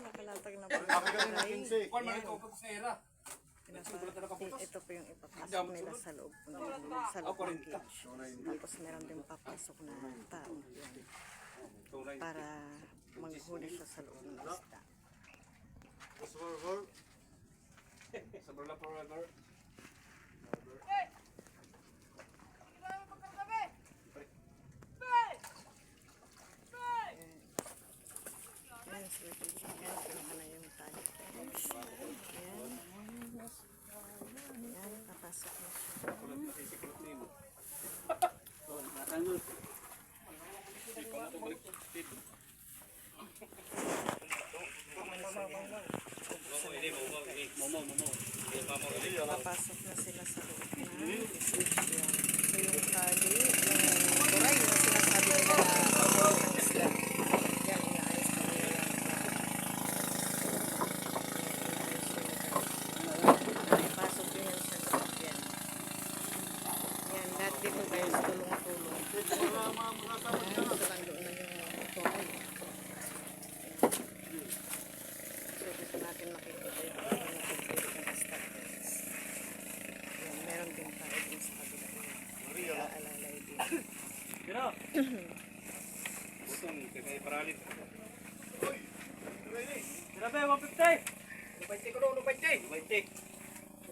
nakalatag na po. Kung man ito sa era. ito po yung ipapasok nila sa loob sa loob ng cage. Tapos meron din papasok na tao para maghuli siya sa loob ng isda. Sa Barla Forever. Ayan, sir. Ayan, kinuha na yung tali. Ayan. Ayan, papasok na siya. Papasok na sila sa loob na cage yan. So yung tali, yung turay na sinasabi nila na pagkakas ng isda. Yan, inaayos na nila yan. Pasok din yan sa loob yan. Yan, lahat dito guys, tulong-tulong. Doon. So, dito natin makikita yung meron din tayo sa kabila. Alalay din. Sino? Butong, kaya paralit. Grabe, 150! 120 ko no, 120! 120.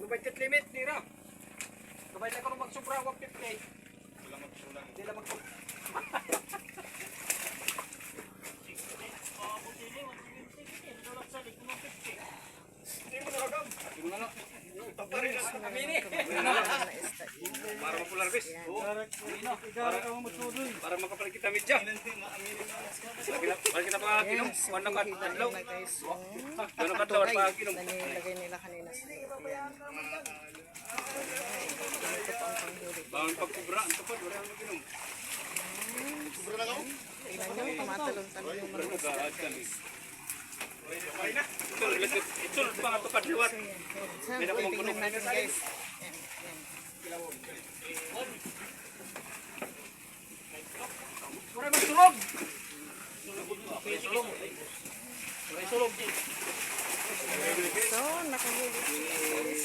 120 limit, nira. Kabay na ko nung magsubra, 150. Hindi lang isda. Para mapular bis. Para makapalit kita medya. Para kita. Wala ka Hihilahin adlaw. na guys yung Wala ka adlaw turay pangakinom. na nilagay nila kanina sa Bawang pagkubra, ang tupad, wala ang makinom. Tingnan nyo, tumatalon-talon yung mga Nagaad kami. Ito, ito, mga tupad liwat. Yan. So, tingnan guys. Yan, yan. Wala magsulog. Sulog. Wala sulog. So, nakahuli guys.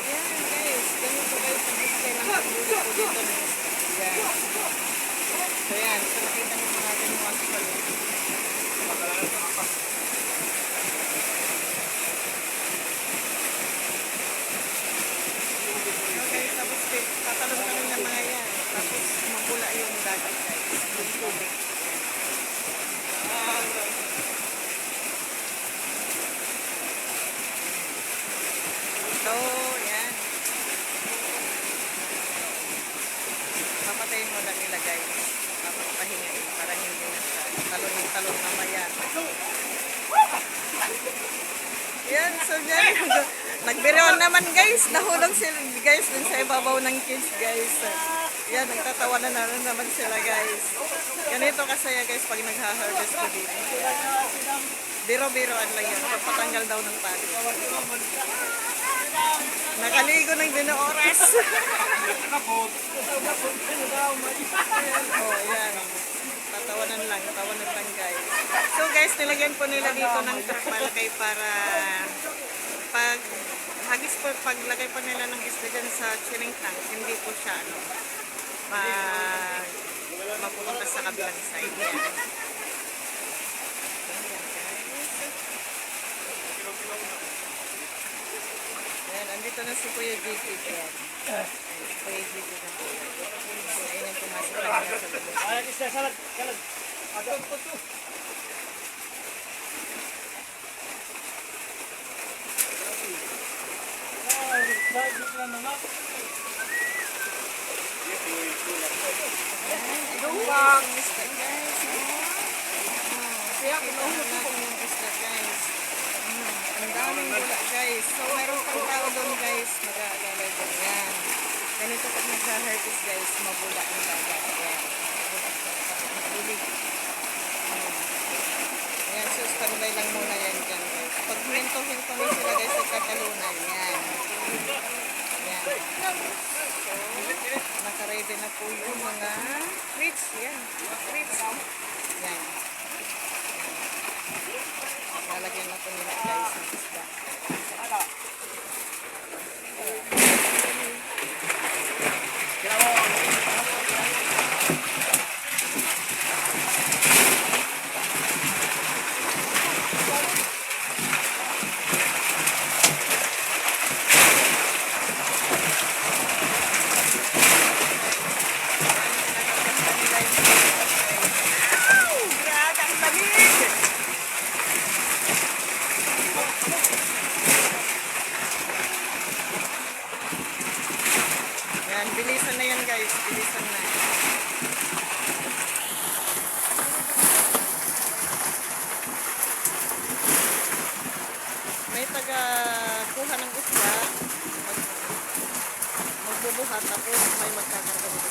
Yan guys, ganito guys ang display ng paghuli ko dito ng isda. Yan. So yan, so nakita niyo po natin yung mga paghuli. So guys, tapos tatalon-talon ng mga yan. Tapos mapula yung dagat guys. Yung tubig. So, yan. Papatayin mo na nila guys. Tapos pahingain para hindi na siya talon yung talon mamaya. Yan, so yan. Nagbiroon naman guys. Nahulog sila guys dun sa ibabaw ng kids guys. Yan, nagtatawa na naman naman sila guys. Ganito kasaya guys pag nagha-harvest ko dito. Biro-biroan lang yan. Pagpatanggal daw ng pati. Nakaligo ng dinoores. Ayan, oh, yan. Tatawanan lang, tawanan lang guys. So guys, nilagyan po nila dito ng truck malakay para pag hagis po, paglagay po nila ng isda dyan sa chilling tank, hindi po siya ano, ma, mapupunta sa kabilang side. Yan. Ayan, andito na si Kuya GT. Ayan. Ayan, si Kuya GT na po. Ayan ang pumasok na sa loob. Ay, isa, salag, salag. Ato, ato, ato. Luwag! Kaya kinuha natin yung isda guys. Ang daming bula guys. So mayroon pang tao doon guys. Mag-aalala doon. Yan. Ganito pag nagsa-harvest guys, mabula ang dagat. Yan. Mahilig. Ayan, so lang muna yan dyan guys. Pag hinto-hinto na sila guys, itatalunan. Yan. Nakaredy na po yung mga treats. Yan. Treats. Yan. Lalagyan na po nila guys. guys, bilisan na. May taga kuha ng isla. Magbubuhat ako, may magkakarga